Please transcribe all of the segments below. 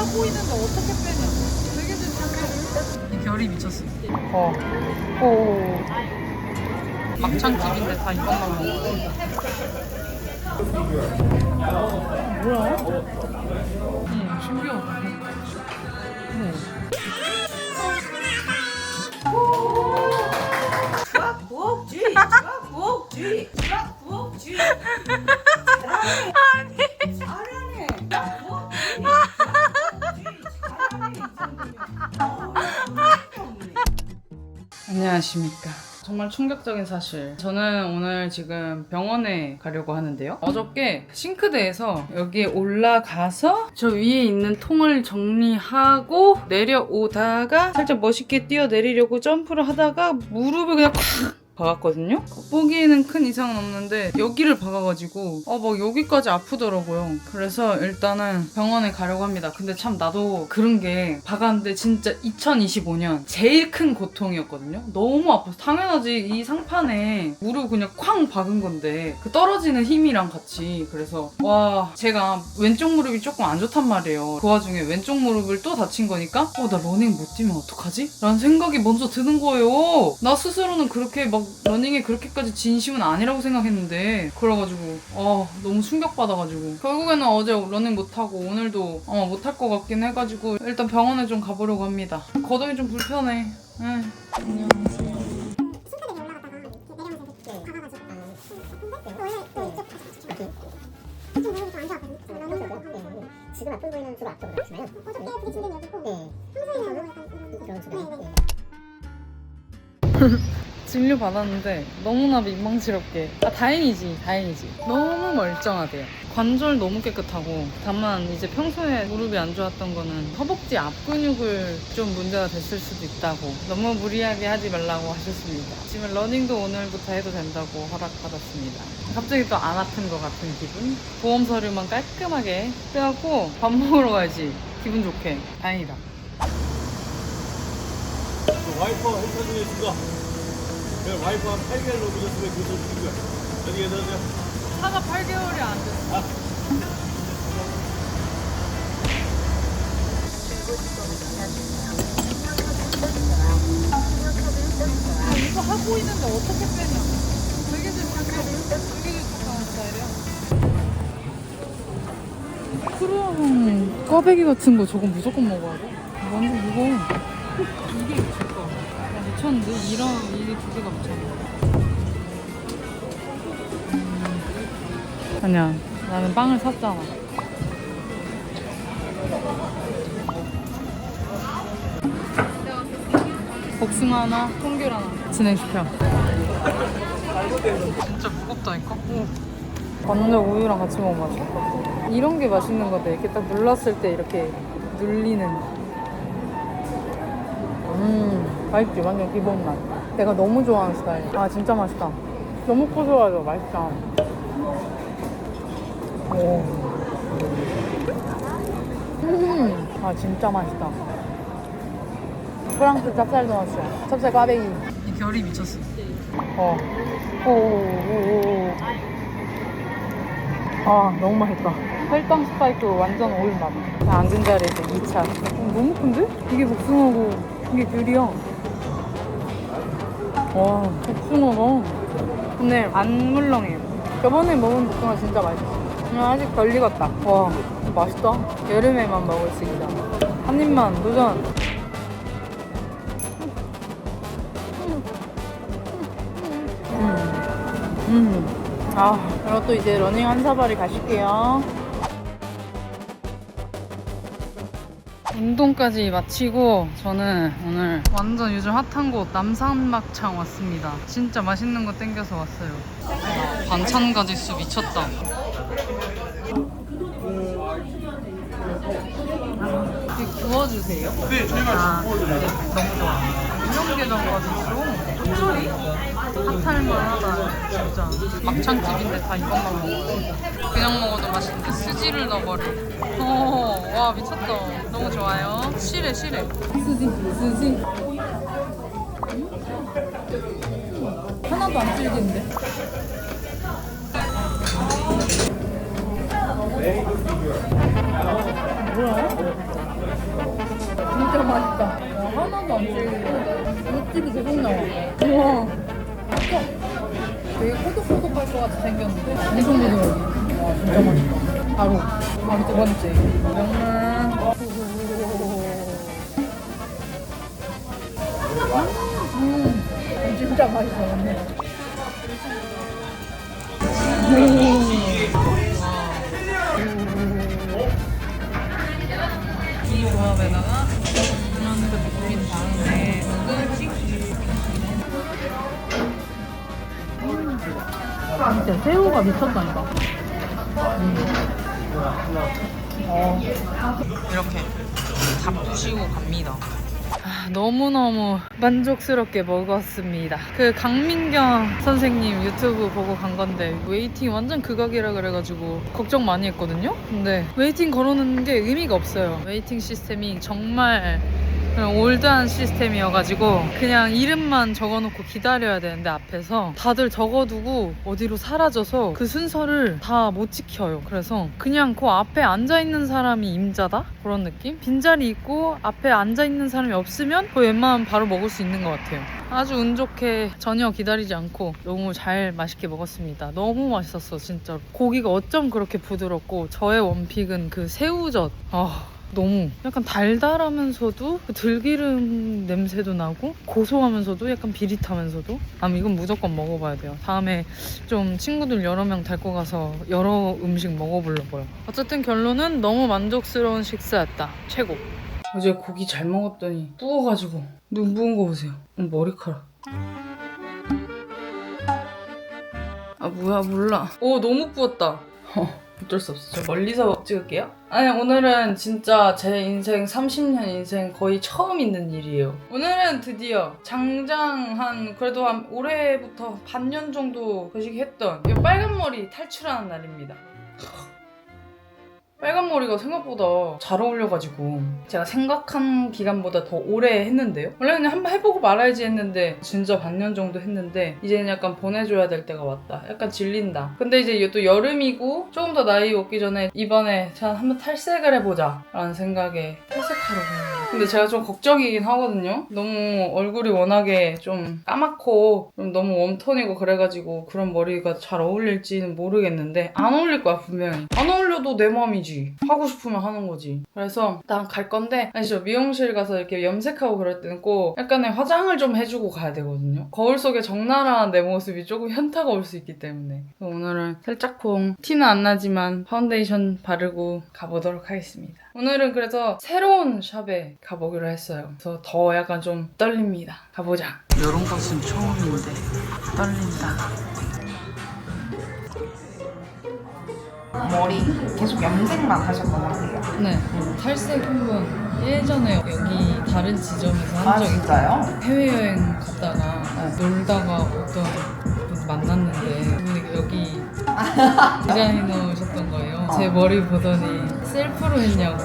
하고 있는데 어떻게 빼냐? 되게 재밌어. 이 결이 미쳤어. 어. 오. 막창집인데 다 이것만 먹어. 뭐야? 응, 신기하다. 응. 부엌 주의, 부엌 주의, 부엌 주의. 안녕하십니까. 정말 충격적인 사실. 저는 오늘 지금 병원에 가려고 하는데요. 어저께 싱크대에서 여기에 올라가서 저 위에 있는 통을 정리하고 내려오다가 살짝 멋있게 뛰어내리려고 점프를 하다가 무릎을 그냥 콱 박았거든요. 겉보기에는 큰 이상은 없는데 여기를 박아가지고 어 막 여기까지 아프더라고요. 그래서 일단은 병원에 가려고 합니다. 근데 참 나도 그런 게 박았는데 진짜 2025년 제일 큰 고통이었거든요. 너무 아파서 당연하지 이 상판에 무릎 그냥 쾅 박은 건데 그 떨어지는 힘이랑 같이 그래서 와 제가 왼쪽 무릎이 조금 안 좋단 말이에요. 그 와중에 왼쪽 무릎을 또 다친 거니까 어 나 러닝 못 뛰면 어떡하지? 라는 생각이 먼저 드는 거예요. 나 스스로는 그렇게 막 러닝에 그렇게까지 진심은 아니라고 생각했는데 그래가지고 아 너무 충격받아가지고 결국에는 어제 러닝 못하고 오늘도 어, 못할 것 같긴 해가지고 일단 병원에 좀 가보려고 합니다. 거동이 좀 불편해. 에. 지금 아픈 보이는 주로 앞쪽으로 그렇잖아요. 어저께 되게 진행 여기고 네. 평소에는 약간 이런 주로. 네네. 진료 받았는데 너무나 민망스럽게. 아 다행이지 다행이지. 너무 멀쩡하대요. 관절 너무 깨끗하고. 다만 이제 평소에 무릎이 안 좋았던 거는 허벅지 앞 근육을 좀 문제가 됐을 수도 있다고. 너무 무리하게 하지 말라고 하셨습니다. 지금 러닝도 오늘부터 해도 된다고 허락받았습니다. 갑자기 또 안 아픈 것 같은 기분? 보험 서류만 깔끔하게 빼갖고 밥 먹으러 가야지. 기분 좋게. 다행이다. 그 와이퍼 행사 중에 있습니다. 그 와이퍼 한 8개월 넘으셨으면 교수 주신 거야. 어디 계세요? 차가 8개월이 안 됐어 이거 하고 있는데 어떻게 빼냐? 되게 재밌어. 되게 재밌어 스타일이야. 그럼 꽈배기 같은 거 저건 무조건 먹어야 돼. 완전 무거워. 미쳤는데? 이랑 이게 두 개가 미쳤네. 아니야. 나는 빵을 샀잖아. 복숭아 하나, 통귤 하나 진행시켜. 진짜 무겁다니까? 완전 우유랑 같이 먹으면 맛있어. 이런 게 맛있는 건데 이렇게 딱 눌렀을 때 이렇게 눌리는. 음, 맛있지? 완전 기본 맛. 내가 너무 좋아하는 스타일. 아, 진짜 맛있다. 너무 고소하죠? 맛있다. 오. 음, 아, 진짜 맛있다. 프랑스 찹쌀 도넛이야. 찹쌀 꽈배기. 이 결이 미쳤어. 어. 오, 오, 오, 오. 아, 너무 맛있다. 혈당 스파이크 완전 오일 맛. 자, 앉은 자리에서 2차. 어, 너무 큰데? 이게 복숭아고, 이게 귤이야. 와, 복숭아가. 근데 안 물렁해요. 저번에 먹은 복숭아 진짜 맛있어. 그냥 아직 덜 익었다. 와, 맛있다. 여름에만 먹을 수 있다. 한 입만 도전. 음. 음. 아, 그리고 또 이제 러닝 한 사발이 가실게요. 운동까지 마치고 저는 오늘 완전 요즘 핫한 곳 남산막창 왔습니다. 진짜 맛있는 거 땡겨서 왔어요. 반찬 가지수 미쳤다. 구워주세요? 네, 저희가 아, 네, 너무 좋아. 가지수 쫄이 핫할만하다 진짜. 막창집인데 다 이것만 먹어 그냥 먹어도 맛있는데 수지를 넣어버려. 어, 오와 미쳤다. 너무 좋아요. 실해 실해. 수지 수지. 하나도 안 질긴데? 뭐야? 진짜 맛있다. 와, 하나도 안 질기고 이집이 계속 나와. 우와. 되게 꼬독꼬독할 것 같이 생겼는데 엄청 부드러워. 와 진짜 맛있다. 바로 바로 두 번째. 명란. 음, 진짜 맛있어. 언니. 이 조합에다가 진짜 새우가 미쳤다니까. 어. 이렇게 다 부시고 갑니다. 아, 너무너무 만족스럽게 먹었습니다. 그 강민경 선생님 유튜브 보고 간 건데 웨이팅 완전 극악이라 그래가지고 걱정 많이 했거든요. 근데 웨이팅 걸어놓는 게 의미가 없어요. 웨이팅 시스템이 정말 그냥 올드한 시스템이어가지고 그냥 이름만 적어놓고 기다려야 되는데 앞에서 다들 적어두고 어디로 사라져서 그 순서를 다 못 지켜요. 그래서 그냥 그 앞에 앉아있는 사람이 임자다? 그런 느낌? 빈자리 있고 앞에 앉아있는 사람이 없으면 그 웬만하면 바로 먹을 수 있는 것 같아요. 아주 운 좋게 전혀 기다리지 않고 너무 잘 맛있게 먹었습니다. 너무 맛있었어 진짜로. 고기가 어쩜 그렇게 부드럽고 저의 원픽은 그 새우젓. 아 너무 약간 달달하면서도 그 들기름 냄새도 나고 고소하면서도 약간 비릿하면서도. 아 이건 무조건 먹어봐야 돼요. 다음에 좀 친구들 여러 명 데리고 가서 여러 음식 먹어보려고요. 어쨌든 결론은 너무 만족스러운 식사였다. 최고. 어제 고기 잘 먹었더니 부어가지고. 눈 부은 거 보세요. 어, 머리카락. 아 뭐야 몰라. 오 너무 부었다 어, 어쩔 수 없어. 저 멀리서 찍을게요. 아니 오늘은 진짜 제 인생 30년 인생 거의 처음 있는 일이에요. 오늘은 드디어 장장 한 그래도 한 올해부터 반년 정도 거시기 했던 이 빨간 머리 탈출하는 날입니다 빨간 머리가 생각보다 잘 어울려가지고 제가 생각한 기간보다 더 오래 했는데요. 원래 그냥 한번 해보고 말아야지 했는데 진짜 반년 정도 했는데 이제는 약간 보내줘야 될 때가 왔다. 약간 질린다. 근데 이제 또 여름이고 조금 더 나이 먹기 전에 이번에 자 한번 탈색을 해보자 라는 생각에 탈색하러 가요. 근데 제가 좀 걱정이긴 하거든요. 너무 얼굴이 워낙에 좀 까맣고 좀 너무 웜톤이고 그래가지고 그런 머리가 잘 어울릴지는 모르겠는데 안 어울릴 거야 분명히. 안 어울려도 내 마음이지. 하고 싶으면 하는 거지. 그래서 일단 갈 건데 아니 저 미용실 가서 이렇게 염색하고 그럴 때는 꼭 약간의 화장을 좀 해주고 가야 되거든요. 거울 속에 적나라한 내 모습이 조금 현타가 올 수 있기 때문에 오늘은 살짝콩 티는 안 나지만 파운데이션 바르고 가보도록 하겠습니다. 오늘은 그래서 새로운 샵에 가보기로 했어요. 그래서 더 약간 좀 떨립니다. 가보자. 이런 것은 처음인데 떨린다. 머리 계속 염색만 하셨던 것 같아요. 네, 탈색 한번 예전에 여기 다른 지점에서 아한적 있고 진짜요? 해외여행 갔다가 놀다가 어떤 분 만났는데 그분이 여기 디자이너셨던 거예요. 제 머리 보더니 셀프로 했냐고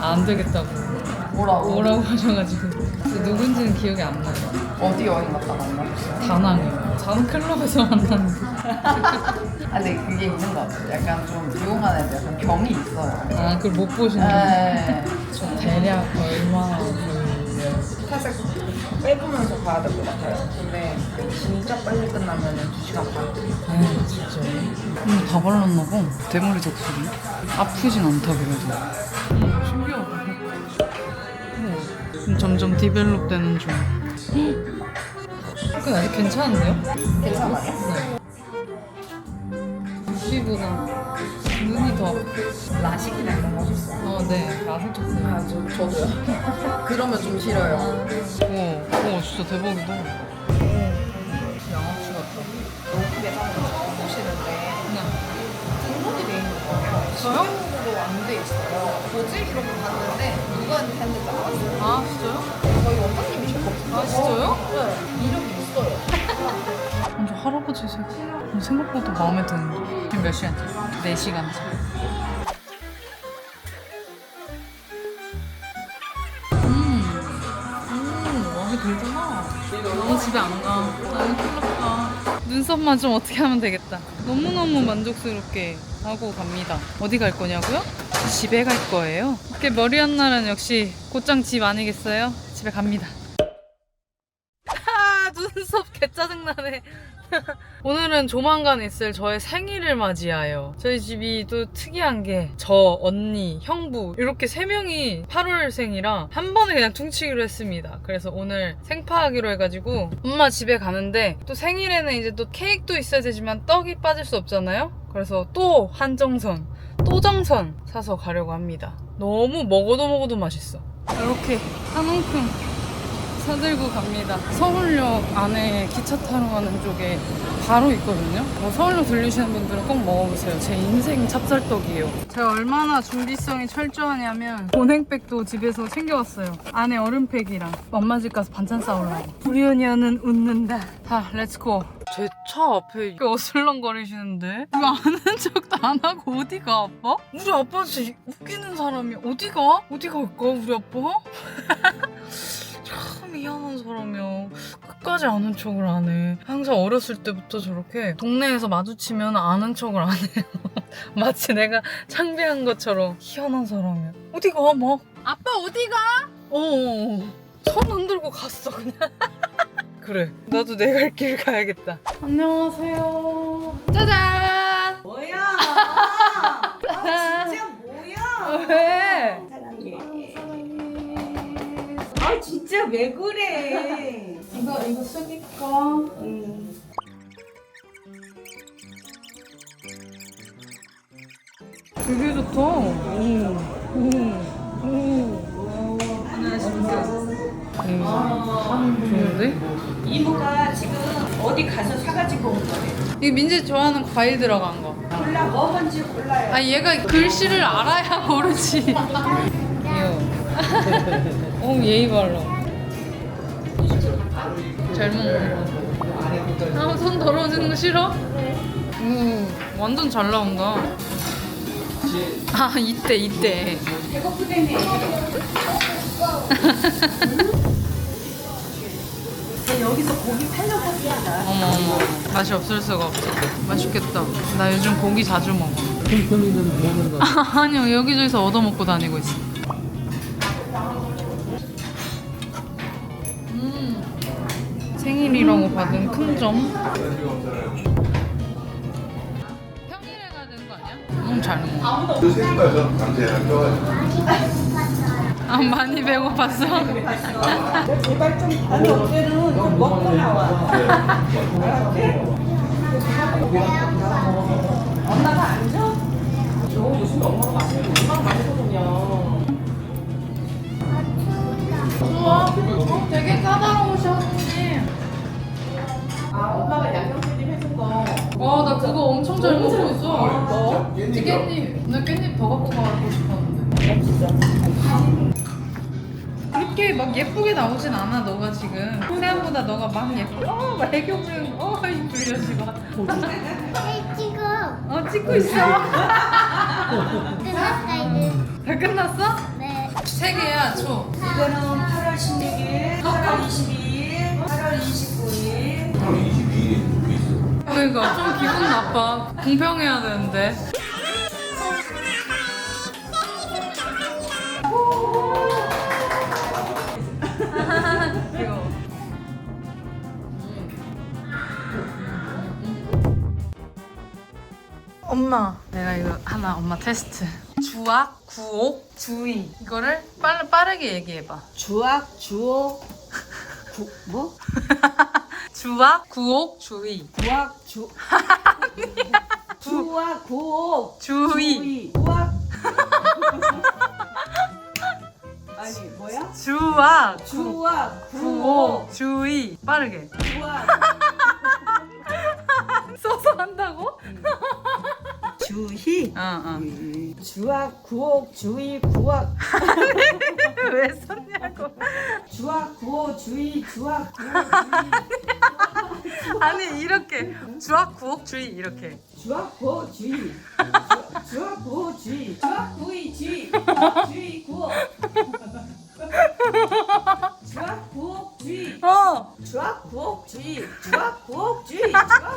안 되겠다고 뭐라고? 뭐라고 하셔가지고 근데 누군지는 기억이 안 나요. 어디 여행 갔다 만나셨어요? 다낭이요. 다낭 클럽에서 만났는데 아 근데 그게 있는 것 같아요. 약간 좀 미용하는 애들 약간 병이 있어요. 아 그걸 못 보시는 거예요. 네. 저 대략 얼마나 걸려요? 살짝 빼보면서 가야 될 것 같아요. 근데 진짜 빨리 끝나면 2시간 반. 아 진짜. 음, 다 발랐나 봐. 대머리 적수리 아프진 않다 그래도. 음, 신기하다. 음, 점점 디벨롭 되는 중. 아직 괜찮은데요? 괜찮아요? 네. 눈비보다 눈이 더 라식이나 이런 거 하셨어요? 어 네 라섹 쳤어요 아, 저, 저도요. 그러면 좀 싫어요. 우와 우와 진짜 대박이다 양아치 같다 예쁘게 사는 거 처음 보시는데 네. 등록이 돼 있는 거예요. 저요? 지명으로 안 돼 있어요. 뭐지? 이러고 봤는데 누구한테 했는지 알았어요. 할아버지세요. 생각보다 마음에 드는. 지금 몇 시간째? 4시간째. 음, 음, 마음에 들잖아. 너무 집에 안 가. 너무 클럽다. 눈썹만 좀 어떻게 하면 되겠다. 너무너무 만족스럽게 하고 갑니다. 어디 갈 거냐고요? 집에 갈 거예요. 이렇게 머리 한 날은 역시 곧장 집 아니겠어요? 집에 갑니다. 아, 눈 생각나네. 오늘은 조만간 있을 저의 생일을 맞이하여 저희 집이 또 특이한 게 저, 언니, 형부 이렇게 세 명이 8월생이라 한 번에 그냥 퉁치기로 했습니다. 그래서 오늘 생파하기로 해가지고 엄마 집에 가는데 또 생일에는 이제 또 케이크도 있어야 되지만 떡이 빠질 수 없잖아요. 그래서 또 한정선, 또 정선 사서 가려고 합니다. 너무 먹어도 먹어도 맛있어. 이렇게 한 움큼 사들고 갑니다. 서울역 안에 기차 타러 가는 쪽에 바로 있거든요. 뭐 서울역 들리시는 분들은 꼭 먹어보세요. 제 인생 찹쌀떡이에요. 제가 얼마나 준비성이 철저하냐면 보냉백도 집에서 챙겨왔어요. 안에 얼음팩이랑 엄마 집 가서 반찬. 우리 언니는 웃는다. 자, 렛츠고. 제 차 앞에 이렇게 어슬렁거리시는데 이거 아는 척도 안 하고 어디 가 아빠? 우리 아빠 진짜 웃기는 사람이 어디 가? 어디 갈까 우리 아빠? 끝까지 아는 척을 안 해. 항상 어렸을 때부터 저렇게 동네에서 마주치면 아는 척을 안 해요. 마치 내가 창피한 것처럼 희한한 사람이야. 어디 가 막 아빠 어디 가? 어. 손 흔들고 갔어 그냥. 그래. 나도 내 갈 길 가야겠다. 안녕하세요. 짜잔. 뭐야? 아, 진짜 뭐야? 왜? 사랑해. 아 진짜 왜 그래? 이거 이거 쓰니까. 음. 되게 좋다. 음? 이모가 지금 어디 가서 사가지고 온 거래. 이게 민지 좋아하는 과일 들어간 거. 몰라 뭐 뭔지 몰라요. 아 얘가 글씨를 알아야 모르지. 귀여워. 어 예의 발라. 잘 먹는 거. 아손 더러워지는 거 싫어? 오 완전 잘 나온다. 아 이때 이때. 여기서 고기 팔려고 했다. 어머 맛이 없을 수가 없어. 맛있겠다. 나 요즘 고기 자주 먹어. 핑크미는 먹는 거. 아니요 여기저기서 얻어먹고 다니고 있어. 음 생일이라고 받은 큰 점. 평일에 가야 되는 거 아니야? 너무 잘 먹어. 그. 아 많이 배고팠어. 제발 좀 아니 어때는 좀 먹고 나와. 알았지? 엄마가 안 줘? 저 요즘 엄마가 맛있는 게 엄마가 맛있거든요. 좋아. 어, 되게 까다로우 엄청 잘 먹고 있어. 뭐? 깻잎. 나 깻잎 더 갖고 가고 싶었는데. 그렇게 막 예쁘게 나오진 않아 너가 지금 생각보다 너가 막 예뻐 어, 막 애교 부리는 거 어, 이 불려 지금 네, 찍어. 어 찍고 있어 끝났다 이제. 다 끝났어? 네. 세 개야 초 이거는 8월 16일, 8월 22일, 8월 29일. 8월 22일에 누구 있어? 그러니까 좀 기분 나빠. 공평해야 되는데. 귀여워 엄마. 내가 이거 하나 엄마 테스트. 주악 구옥 주의. 이거를 빨리 빠르게 얘기해봐. 주악, 주옥, 구, 뭐? 주악 구옥 주의 주악, 주. 주악, 구옥. 주의 주악. 아니 뭐야? 주악 주악, 구옥 구옥. 주의 빠르게 주악, 써서 한다고? 주희. 어 어 주악, 구옥, 주의, 구악. 왜 썼냐고 주악, 구옥, 주의, 주악, 구옥, 주의. 아니 이렇게 주악 구옥 주의 이렇게 주악, 구옥, 주의. 주악, 구옥, 주의. 주악, 구의, 주의. 주의, 구옥. 주악, 구옥, 주의. 어 주악, 구옥, 주의. 주악, 구옥, 주의. 주악,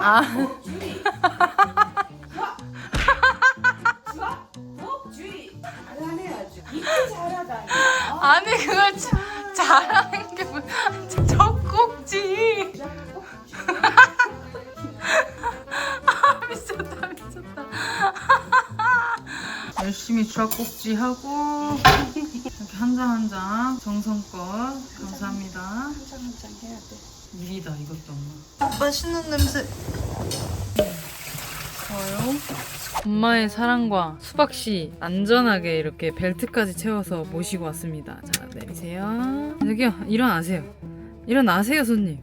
아. 주의. 잘하네. 이렇게 잘하다니. 아, 아니 그걸 자, 잘하는 게 뭐. 주악 복주의. 아, 미쳤다 미쳤다. 열심히 젖꼭지 하고 이렇게 한 장 한 장 정성껏 감사합니다. 한장 한 장 해야 돼. 일이다 이것도 엄마. 맛있는 냄새. 좋아요. 엄마의 사랑과 수박 씨 안전하게 이렇게 벨트까지 채워서 모시고 왔습니다. 자 내리세요. 저기요 일어나세요. 일어나세요 손님.